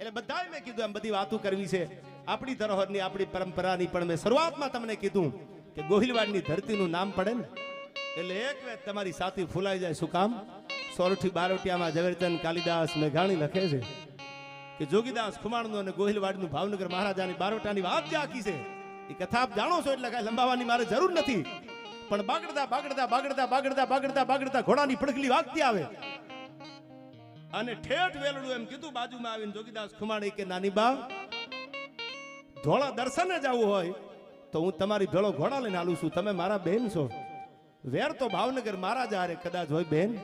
એટલે બધાએ મેં કીધું, એમ બધી વાતો કરવી છે. આપણી ધરોહરની, આપણી પરંપરાની પણ મેં શરૂઆતમાં તમને કીધું કે ગોહિલવાડની ધરતીનું નામ પડે ને, એટલે એક વેત તમારી સાથી ફૂલાઈ જાય શું કામ? સોરઠી બારોટિયામાં ઝવેરચંદ કાલિદાસ મેઘાણી લખે છે કે જોગીદાસ ખુમાણનું અને ગોહિલવાડનું ભાવનગર મહારાજાની બારોટાની વાત જે આખી છે, એ કથા આપ જાણો છો એટલે કાંઈ લંબાવવાની મારે જરૂર નથી. પણ બાગડતા બાગડતા બાગડતા બાગડતા બાગડતા બાગડતા ઘોડાની પડખલી વાગતી આવે. અને ઠેઠ વેલડું એમ કીધું, બાજુમાં આવીને જોગીદાસ ખુમાણી કે, નાની બા, ધોળા દર્શને જવું હોય તો હું તમારી ભેળો ઘોડા લઈને આલું છું. તમે મારા બેન છો. વેર તો ભાવનગર મહારાજા હારે કદાચ હોય બેન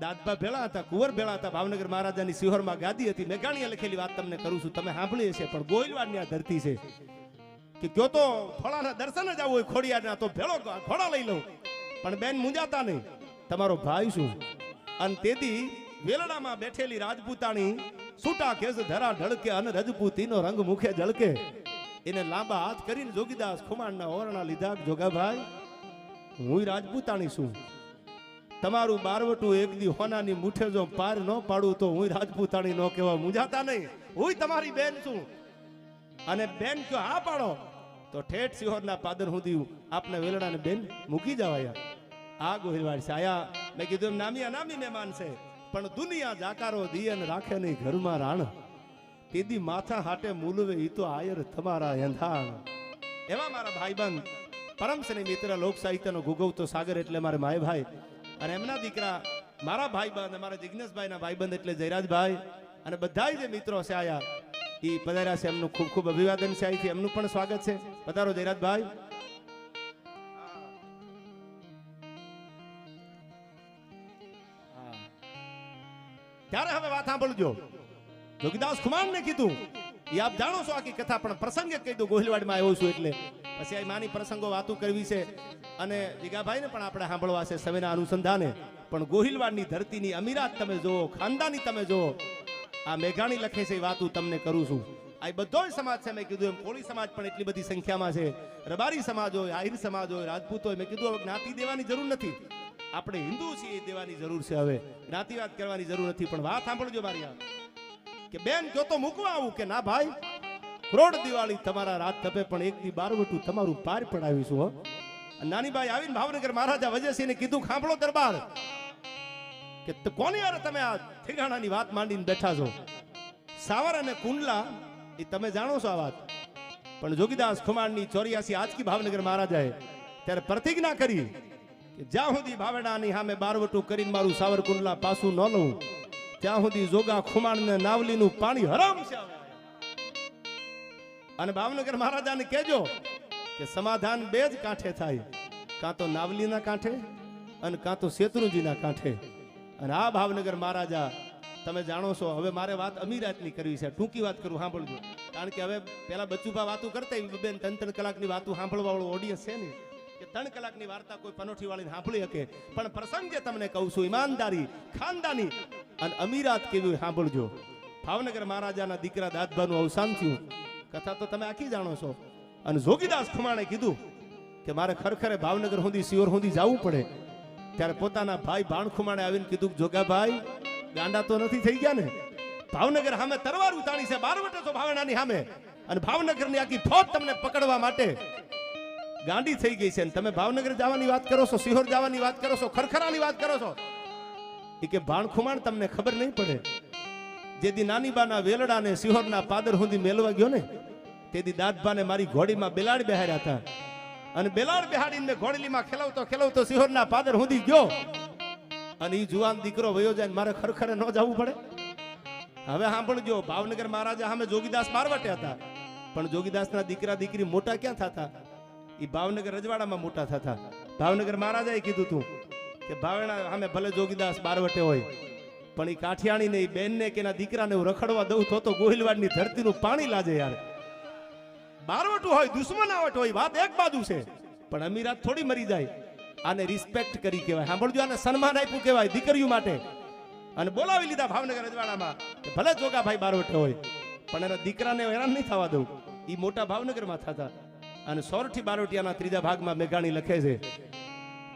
દાદભા ભેળા હતા, કુંવર ભેળા હતા, ભાવનગર મહારાજાની સિહોરમાં ગાદી હતી. મેઘાણીએ લખેલી વાત તમને કરું છું. તમે સાંભળી હશે, પણ ગોયલવાડની આ ધરતી છે કે ગયો તો થોડાના દર્શન જ આવું હોય ખોડિયાના તો ભેળો ઘોડા લઈ લઉં. પણ બેન મુંજાતા નહીં. તમારો ભાઈ શું? અને તેથી વેલડામાં બેઠેલી રાજપૂતાણી છૂટા કેસ ધરા ઢળકે અને રજપૂતીનો રંગ મુખે ઝળકે. એને લાંબા હાથ કરીને જોગીદાસ ખુમાણના ઓરણા લીધા જોગાભાઈ હું રાજપૂતાણી છું. તમારું બારવટું એક દી હોનાની મુઠે જો પાર ન પાડું તો હું રાજપૂતાણી નો કહેવા મુંજાતા નહીં. હું તમારી બેન છું. અને બેન કયો, હા પાડો. તો ઠેઠ સિહોરના પાદર સુધી આપને વેલડાને બેન મૂકી જવાયા. આ ગોહિલવાડ છે. આયા મેં કીધું એમ નામી અનામી મહેમાન છે. પણ દુનિયા જાકારો દિયન રાખે નહીં ઘરમાં રાણ. તેદી માથા હાટે મૂલવે ઈ તો આયર તમારા એંધાણ એવા મારા ભાઈબંધ પરમશ્રી મિત્ર લોક સાહિત્યનો ગુગવતો સાગર એટલે મારે માય ભાઈ અને એમના દીકરા મારા ભાઈબંધ મારા જિજ્ઞેશભાઈના ભાઈબંધ એટલે જયરાજભાઈ. અને બધાય જે મિત્રો છે આયા એ પધાર્યા છે એમનું ખૂબ ખૂબ અભિવાદન છે અહીંથી એમનું પણ સ્વાગત છે. પધારો જયરાજભાઈ. ત્યારે હવે વાત સાંભળજો. જોગીદાસ ખુમાનને કીધું એ આપ જાણો છો આખી કથા, પણ પ્રસંગે કહી દઉં, ગોહિલવાડમાં આવ્યો છું એટલે. પછી આ માની પ્રસંગો વાતો કરવી છે અને જીગાભાઈને પણ આપણે સાંભળવા છે સવેના અનુસંધાને. પણ ગોહિલવાડની ધરતીની અમીરાત તમે જુઓ, ખાનદાની તમે જુઓ, આ મેઘાણી લખે છે એ વાતું તમને કરું છું. આ બધો સમાજ છે, મેં કીધું એમ, કોળી સમાજ પણ એટલી બધી સંખ્યામાં છે. રબારી સમાજ હોય, આહિર સમાજ હોય, રાજપૂત હોય, મેં કીધું હવે જ્ઞાતિ દેવાની જરૂર નથી. આપણે હિન્દુ છીએ દેવાની જરૂર છે હવે. જ્ઞાતિવાદ કરવાની જરૂર નથી, પણ વાત સાંભળજો મારી કે બેન, જો તો મૂકવા આવું કે ના ભાઈ? કરોડ દિવાળી તમારા રાત તપે પણ એક દી બારવટું તમારું પાર પડાવીશું, હો. નાની ભાઈ આવીને ભાવનગર મહારાજા વજયસિંહને કીધું, ખાંભળો દરબાર. કે કોની યાર તમે આ ઠેકાણાની વાત માંડીને બેઠા છો? સાવર અને કુંડલા, એ તમે જાણો છો આ વાત. પણ જોગીદાસ ખુમાણની ચોર્યાસી આજકી ભાવનગર મહારાજાએ, ત્યારે પ્રતિજ્ઞા કરી જ્યાં સુધી ભાવડાની સામે બારવટું કરીને મારું સાવરકુંડલા પાછું ન લઉં, ત્યાં સુધી જોગા ખુમાણને નાવલીનું પાણી હરામ છે અને ભાવનગર મહારાજાને કહેજો કે સમાધાન બે જ કાંઠે થાય. કાં તો નાવલીના કાંઠે અને કાં તો શેત્રુજીના કાંઠે. અને આ ભાવનગર મહારાજા, તમે જાણો છો, હવે મારે વાત અમીરાતની કરવી છે. ટૂંકી વાત કરું, સાંભળજો. કારણ કે હવે પેલા બચ્ચુભા વાતો કરતા બેન ત્રણ ત્રણ કલાકની વાતો સાંભળવા વાળો ઓડિયન્સ છે ને. કે ત્રણ કલાકની વાર્તા કોઈ પનોઠી વાળીને સાંભળી શકે. પણ પ્રસંગ તમને કહું છું, ઈમાનદારી, ખાનદાની અને અમીરાત કેવી સાંભળજો. ભાવનગર મહારાજાના દીકરા દાદભાનું અવસાન થયું. કથા તો તમે આખી જાણો છો. અને જોગીદાસ ખુમાણે કીધું કે મારે ખરેખરે ભાવનગર સુધી સિયોર સુધી જવું પડે. ત્યારે પોતાના ભાઈ ભાણ ખુમાણે આવીને કીધું જોગાભાઈ ગાંડા તો નથી થઈ ગયા ને? ભાવનગર સામે તરવાર ઉતાણી છે બારવટે તો ભાવનાની સામે. અને ભાવનગરની આખી ફોજ તમને પકડવા માટે ગાંડી થઈ ગઈ છે અને તમે ભાવનગર જવાની વાત કરો છો, સિહોર જવાની વાત કરો છો ખરખરાની વાત કરો છો? એ કે ભાણ ખુમાણ તમને ખબર નહીં પડે. જેદી નાનીબાના વેલડાને સિહોરના પાદર સુધી મેલવા ગયો ને તેથી દાદબાને મારી ઘોડીમાં બેલાડ બેહાર્યા હતા. અને બેલાડ બેહાડીને મેં ઘોડલીમાં ખેલવતો ખેલવતો સિહોરના પાદર સુધી ગયો. અને એ જુવાન દીકરો વયો જાય મારે ખરખરે ન જવું પડે. હવે સાંભળજો, ભાવનગર મહારાજા સામે જોગીદાસ મારવાટ્યા હતા. પણ જોગીદાસના દીકરા દીકરી મોટા ક્યાં થતા? ઈ ભાવનગર રજવાડામાં મોટા થતા. ભાવનગર મહારાજાએ કીધું તું કે ભાવના સામે ભલે જોગીદાસ બારવટે હોય, પણ એ કાઠિયાણીને એ બેનને કે એના દીકરાને હું રખડવા દઉં તો તો ગોહિલવાડની ધરતીનું પાણી લાજે યાર. બારવટું હોય દુશ્મનાવટ હોય વાત એક બાજુ છે. પણ અમીરાત થોડી મરી જાય. આને રિસ્પેક્ટ કરી કહેવાય. સાંભળજો, આને સન્માન આપ્યું કહેવાય દીકરીઓ માટે. અને બોલાવી લીધા ભાવનગર રજવાડામાં ભલે જોગાભાઈ બારવટે હોય, પણ એના દીકરાને હેરાન નહીં થવા દઉં. એ મોટા ભાવનગરમાં થતા. અને સોરઠી બારોટિયાના ત્રીજા ભાગમાં મેઘાણી લખે છે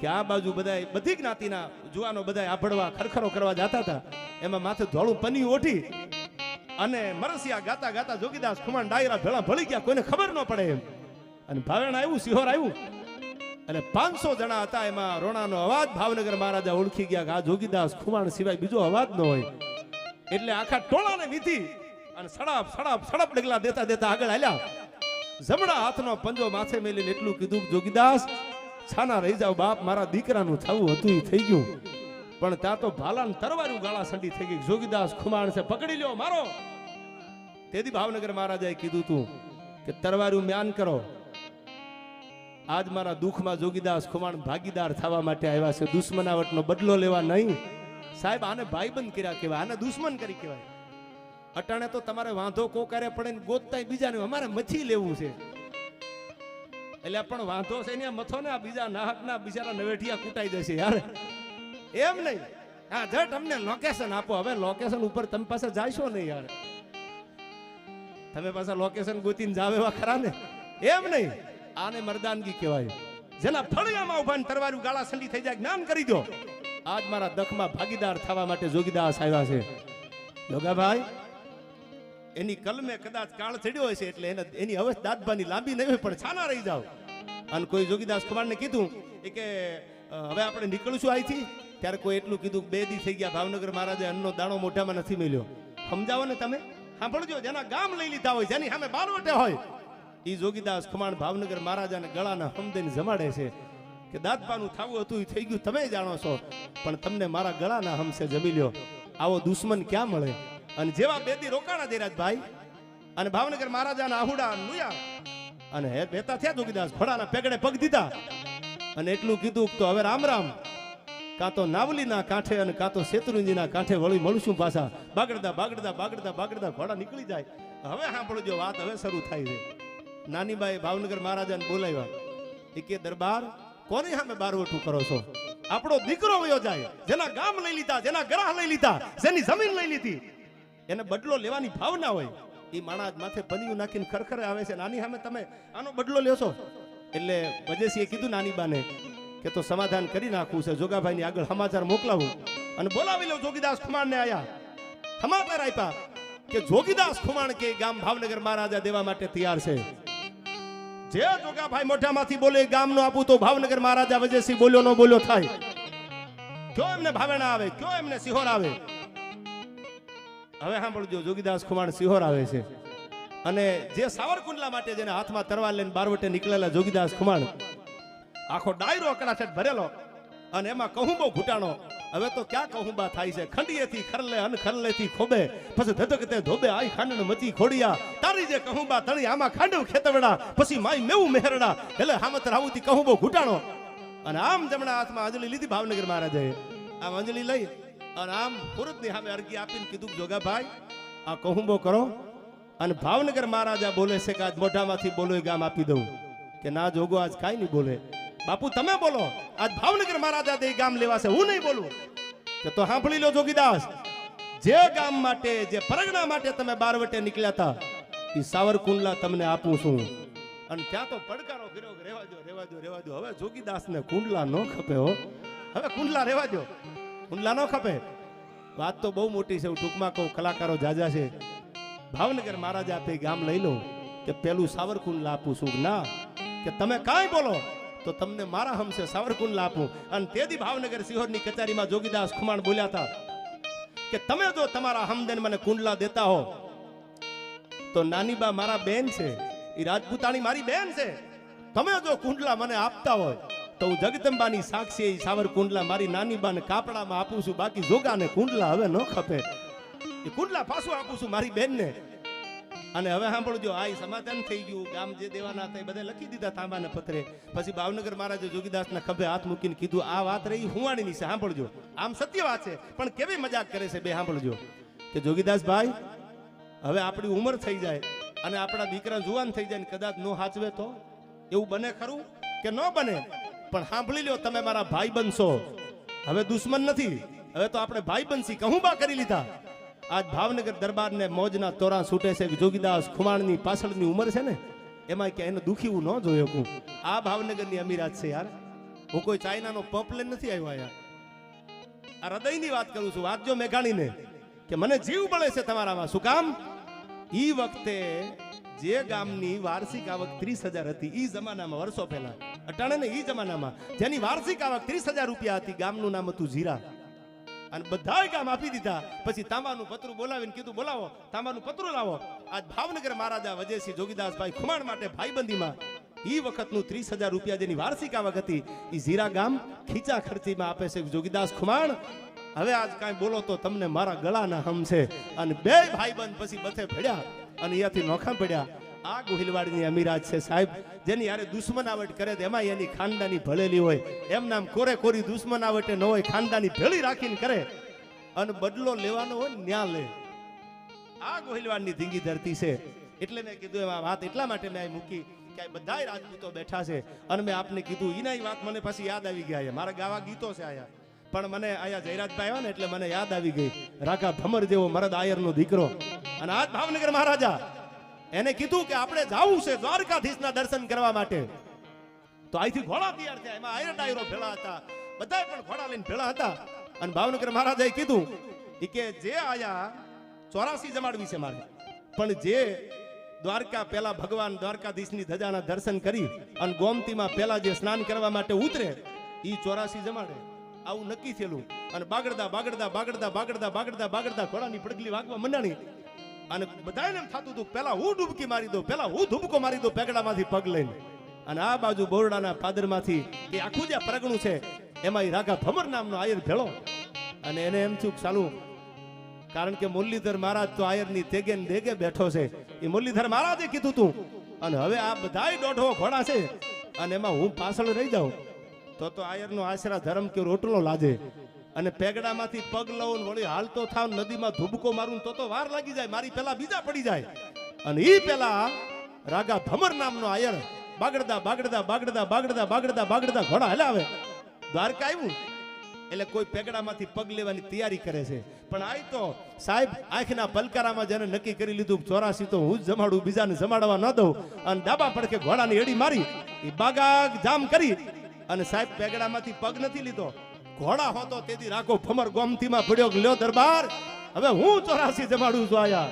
કે આ બાજુ બધા બધી જ્ઞાતિના જુવાનો બધા આભડવા, ખરખરો કરવા જતા હતા. એમાં માથે ધોળું પની ઓઠી અને મરસિયા ગાતા ગાતા જોગીદાસ ખુમાણ ડાયરા ભેળા ભળી ગયા, કોઈને ખબર ન પડે એમ. અને ભાવેણ આવ્યું સિહોર આવ્યું અને પાંચસો જણા હતા એમાં રોણાનો અવાજ, ભાવનગર મહારાજા ઓળખી ગયા કે આ જોગીદાસ ખુમાણ સિવાય બીજો અવાજ ન હોય. એટલે આખા ટોળાને વીધી અને સડાપ સડાપ, સડપ ડગલા દેતા દેતા આગળ હાલ્યા જમણા હાથનો પંજો માથે મેલીને એટલું કીધું જોગીદાસ, છાના રહી જાવ બાપ મારા દીકરાનું થવું હતું એ થઈ ગયું. પણ ત્યાં તો ભાલાન તરવારું ગાળા સંડી થઈ ગઈ. જોગીદાસ, ખુમાણ છે, પકડી લ્યો, મારો. તેથી ભાવનગર મહારાજાએ કીધું તું કે તરવારું મ્યાન કરો. આજ મારા દુઃખમાં જોગીદાસ, ખુમાણ ભાગીદાર થવા માટે આવ્યા છે. દુશ્મનાવટનો બદલો લેવા નહીં. સાહેબ, આને ભાઈબંધ કર્યા કહેવાય, આને દુશ્મન કરી કહેવાય. અટાણે તો તમારે વાંધો કો કરે પડે ને ગોતતા બીજાને. અમારે મથી લેવું છે. એટલે પણ વાંધો છે ને મથો ને, આ બીજા નાહકના બિચારા નવેઠિયા કૂટાઈ જશે યાર એમ નહીં. હા જટ અમને લોકેશન આપો. હવે લોકેશન ઉપર તમે પાસે જાશો નહીં યાર તમે પાછા લોકેશન ગોતીને જાવ એવા ખરા ને? એમ નહીં. આને મર્દાનગી કહેવાય. જેના ફળિયામાં ઊભા તરવારું ગાળા સંડી થઈ જાય, જ્ઞાન કરી દો. આજ મારા દખમાં ભાગીદાર થવા માટે જોગીદાસ આવ્યા છે. જોગાભાઈ એની કલમે કદાચ કાળ ચડ્યો હશે એટલે એને એની અવસ્થા દાદબાની લાંબી નહીં હોય, પણ છાના રહી જાવ અને કોઈ જોગીદાસ કુમારને કીધું એ કે હવે આપણે નીકળશું અહીંથી ત્યારે કોઈ એટલું કીધું બે દી થઈ ગયા ભાવનગર મહારાજે અન્નનો દાણો મોઢામાં નથી મળ્યો સમજાવો ને તમે? સાંભળજો, જેના ગામ લઈ લીધા હોય, જેની સામે બારવટે હોય એ જોગીદાસ ખુમાણ ભાવનગર મહારાજાને ગળાના હમદેને જમાડે છે કે દાદપાનું થાવું હતું એ થઈ ગયું, તમે જાણો છો, પણ તમને મારા ગળાના હમસે જમી લ્યો. આવો દુશ્મન ક્યાં મળે? અને જેવા બેદી રોકાણા દેરાજભાઈ અને ભાવનગર મહારાજાના આહુડા નુયા અને હે બેતા થયા જોગીદાસ ફળાના પેગડે પગ દીધા. અને એટલું કીધું તો હવે રામ રામ, કાં તો નાવલીના કાંઠે અને કાં તો શેત્રુંજીના કાંઠે વળી મળશું પાછા. બાગડતા બાગડતા બાગડતા બાગડતા ઘોડા નીકળી જાય. હવે સાંભળજો, વાત હવે શરૂ થાય છે. નાનીબાઈ ભાવનગર મહારાજાને બોલાવ્યા. એ કે દરબાર, કોની સામે બારવટું કરો છો? આપણો દીકરો વયો જાય. જેના ગામ લઈ લીધા, જેના ગ્રાહ લઈ લીધા, જેની જમીન લઈ લીધી એને બદલો લેવાની ભાવના હોય. એ માણસ માથે પંદિયું નાખીને ખરખરે આવે છે. નાની સામે તમે આનો બદલો લેશો. એટલે વજેસીએ કીધું નાની બાને કે તો સમાધાન કરી નાખવું છે. જોગાભાઈની આગળ સમાચાર મોકલાવું. અને બોલાવી લો જોગીદાસ ખુમાણને આયા. સમાચાર આપ્યા કે જોગીદાસ ખુમાણ કે ગામ ભાવનગર મહારાજા દેવા માટે તૈયાર છે. જે જોગાભાઈ મોઢામાંથી બોલે ગામ ગામનો આપું તો ભાવનગર મહારાજા વજેસી બોલ્યો નો બોલ્યો થાય. કયો એમને ભાવેણા આવે? કયો એમને સિહોર આવે? હવે સાંભળજો, જોગીદાસ ખુમાણ સિહોર આવે છે. અને જે સાવરકુંડલા માટે જેને હાથમાં તરવાર લઈને બારવટે નીકળેલા જોગીદાસ ખુમાણ, આખો ડાયરો અકડાછટ ભરેલો અને એમાં કહુંબો ઘૂંટાણો. હવે તો ક્યાં કહુંબા થાય છે? ખંડીએથી ખરલે અન ખરલેથી ખોબે, પછી ધધકતે ધોબે, આઈ ખાંડણ મચી ખોડિયા. તારી જે કહુંબા તળી, આમાં ખાંડવ ખેતવડા, પછી માય મેવું મહેરડા. એટલે હામત રાવુતી કહુંબો ઘૂંટાણો. અને આમ જમણા હાથમાં અંજલિ લીધી ભાવનગર મહારાજાએ આમ અંજલિ લઈ અને આમ પુરુષની સામે અરજી આપીને કીધું, જોગાભાઈ, આ કહુંબો કરો અને ભાવનગર મહારાજા બોલે છે કે આજ મોઢામાંથી બોલો ગામ આપી દઉં. કે ના, જોગો, આજ કાંઈ નહીં બોલે. બાપુ, તમે બોલો, આજ ભાવનગર મહારાજા તે ગામ લેવાશે, હું નહીં બોલું. કે તો સાંભળી લો, જોગીદાસ, જે ગામ માટે, જે પરગણા માટે તમે બારવટે નીકળ્યા હતા એ સાવરકુંડલા તમને આપું છું. અને ત્યાં તો પડકારો ફેરો રેવા દો રેવા દો રેવા દો હવે જોગીદાસને કુંડલા ન ખપે હો. હવે કુંડલા રેવા દો કુંડલા ન ખપે. વાત તો બહુ મોટી છે, હું ટૂંકમાં કહું, કલાકારો જાજા છે. ભાવનગર મહારાજા આપે ગામ લઈ લો, કે પેલું સાવરકુંડલા આપું છું. ના, કે તમે કાંઈ બોલો, તો તમને મારા હમશે સાવરકુંડલા આપું. અને તેથી ભાવનગર સિહોરની કચેરીમાં જોગીદાસ ખુમાણ બોલ્યા હતા, કે તમે જો તમારા હમદેન મને કુંડલા દેતા હો, તો નાની બા મારા બેન છે એ રાજપૂતાણી મારી બેન છે. તમે જો કુંડલા મને આપતા હોય તો હું જગદંબાની સાક્ષી સાવર કુંડલા મારી નાની બાને કાપડામાં આપું છું. બાકી જોગાને કુંડલા હવે ન ખપે. એ કુંડલા પાછું આપું છું મારી બેનને. અને હવે સાંભળજો, આ સમાધાન થઈ ગયું. ગામ જે દેવાના હતા એ બધા લખી દીધા તાંબાના પત્રે પછી ભાવનગર મહારાજે જોગીદાસના ખભે હાથ મૂકીને કીધું, આ વાત રહી હુવાણીની છે. સાંભળજો. આમ સત્ય વાત છે, પણ કેવી મજાક કરે છે બે સાંભળજો. કે જોગીદાસ ભાઈ, હવે આપણી ઉંમર થઈ જાય અને આપણા દીકરા જુવાન થઈ જાય ને કદાચ નો હાચવે તો? એવું બને ખરું કે ન બને? પણ સાંભળી લ્યો, તમે મારા ભાઈ બનશો. હવે દુશ્મન નથી. હવે તો આપણે ભાઈ બનશી કહું બા કરી લીધા? આજ ભાવનગર દરબારને મોજના તોરા છૂટે છે જોગીદાસ ખુમાણની પાછળની ઉંમર છે ને? એમાં કે એને દુખીવું ન જોયો હું. આ ભાવનગરની અમીરાત છે યાર. હું કોઈ ચાઇનાનો પંપ લઈને નથી આવ્યો યાર. આ હૃદયની વાત કરું છું. વાંચજો મેઘાણીને, કે મને જીવ બળે છે તમારામાં. શું કામ? ઈ વખતે જે ગામની વાર્ષિક આવક ત્રીસ હજાર હતી, ઈ જમાનામાં વર્ષો પહેલા. અટાણે ને ઈ જમાનામાં, જેની વાર્ષિક આવક ત્રીસ હજાર રૂપિયા હતી, ગામનું નામ હતું જીરા અને બધા કામ આપી દીધા. પછી તાંબાનું પતરું બોલાવીને કીધું, બોલાવો, તાંબાનું પતરું લાવો. આજ ભાવનગર મહારાજા વજયસિંહ જોગીદાસભાઈ ખુમાણ માટે ભાઈબંધીમાં ઈ વખતનું ત્રીસ હજાર રૂપિયા જેની વાર્ષિક આવક હતી એ ઝીરા ગામ ખીચા ખર્ચીમાં આપે છે જોગીદાસ ખુમાણ. હવે આજ કાંઈ બોલો તો તમને મારા ગળાના હમ છે. અને બે ભાઈબંધ પછી બથે ભેડ્યા અને અહીંયાથી નોખા પડ્યા. આ ગોહિલવાડની અમીરાજ છે સાહેબ, જેની યારે દુશ્મનાવટ કરે એમાં એની ખાનદાની ભળેલી હોય. એમ નામ કોરે કોરી દુશ્મનાવટે ન હોય, ખાનદાની ભેળી રાખીને કરે. અને બદલો લેવાનો હોય ન્યા લે. આ ગોહિલવાડની ધીંગી ધરતી છે. એટલે મેં કીધું, એમાં વાત એટલા માટે મેં મૂકી કે બધા રાજપૂતો બેઠા છે. અને મેં આપને કીધું એના વાત મને પછી યાદ આવી ગયા મારા ગાવા ગીતો છે આયા. પણ મને આયા જયરાજભાઈ આવ્યા ને એટલે મને યાદ આવી ગઈ. રાકા ભમર જેવો મરદ આયરનો દીકરો. અને આજ ભાવનગર મહારાજા એને કીધું કે આપણે જવું છે દ્વારકાધીશના દર્શન કરવા માટે. તો અહીંથી ઘોડા તૈયાર થયા. એમાં આયર ડાયરો ભેળા હતા. બધા પણ ઘોડા લઈને ભેળા હતા. અને ભાવનગર મહારાજાએ કીધું કે જે આયા ચોરાસી જમાડવી છે મારે. પણ જે દ્વારકા પેલા ભગવાન દ્વારકાધીશની ધજાના દર્શન કરી અને ગોમતીમાં પેલા જે સ્નાન કરવા માટે ઉતરે એ ચોરાસી જમાડે. આવું નક્કી થયેલું. અને બાગડતા બાગડતા બાગડતા બાગડતા બાગડતા બાગડતા ઘોડાની પડગલી વાગવા મંડાણી. અને બધાને એમ થતું હતું, પેલા હું ડૂબકી મારી દઉં, પેલા હું ધૂબકો મારી દઉં પેગડામાંથી પગ લઈને. અને આ બાજુ બોરડાના પાદરમાંથી એ આખું જે પ્રગણું છે, એમાં એ રાઘા ભમર નામનો આયર ભેળો. અને એને એમ થયું ચાલું, કારણ કે મુરલીધર મહારાજ તો આયરની તેગે દેગે બેઠો છે, એ મુરલીધર મહારાજે કીધું તું, અને હવે આ બધાય દોઢો ઘોડા છે, અને એમાં હું પાછળ રહી જાઉં. તો તો આયરનો આશરા ધર્મ કે રોટલો લાજે. અને પેગડામાંથી પગ લઉં વળી હાલતો થાવ, નદીમાં ધુબકો મારું તો તો વાર લાગી જાય, મારી પેલા બીજા પડી જાય. અને એ પેલા રાગા ભમર નામનો આયર બાગડદા બાગડદા બાગડદા બાગડદા બાગડદા બાગડદા ઘોડા હલાવે દ્વારકા આવ્યું. એટલે કોઈ પેગડામાંથી પગ લેવાની તૈયારી કરે છે. પણ આય તો સાહેબ, આંખના પલકારામાં જેને નક્કી કરી લીધું ચોરાસી તો હું જ જમાડું, બીજાને જમાડવા ન દઉં. અને ડાબા પડખે ઘોડાની એડી મારી એ બાગા જામ કરી. અને સાહેબ, પેગડામાંથી પગ નથી લીધો. ઘોડા હોતો તેથી રાખો ફમર ગોમતીમાં પડ્યો લ્યો દરબાર. હવે હું ચોરાસી જમાડું છું આયા.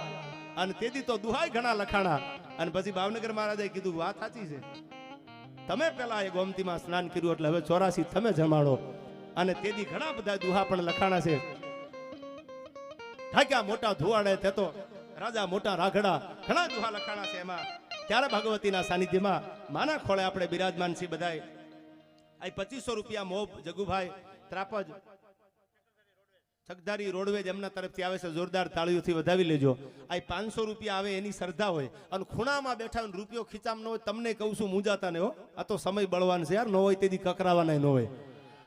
અને તેથી તો દુહાય ઘણા લખાણા. અને પછી ભાવનગર મહારાજે કીધું, વાત સાચી છે. તમે પેલા એ ગોમતીમાં સ્નાન કર્યું એટલે હવે ચોરાસી તમે જમાડો. અને તેથી ઘણા બધા દુહા પણ લખાણા છે. ઠાક્યા મોટા ધુવાડે થતો, રાજા મોટા રાઘડા, ઘણા દુહા લખાણા છે એમાં. ત્યારે ભગવતીના સાનિધ્યમાં, માના ખોળે આપણે બિરાજમાન છીએ બધાએ આ પચીસો રૂપિયા મોબ જગુભાઈ ત્રાપજ. ચકધારી રોડવેજ એમના તરફથી આવે છે. જોરદાર તાળીઓથી વધાવી લેજો. આ પાંચસો રૂપિયા આવે એની શ્રદ્ધા હોય. અને ખૂણામાં બેઠા હોય રૂપિયો ખીચામ ન હોય, તમને કહું છું મૂંજાતા ને હો. આ તો સમય બળવાન છે યાર. ન હોય તેથી કકરાવાના ન હોય.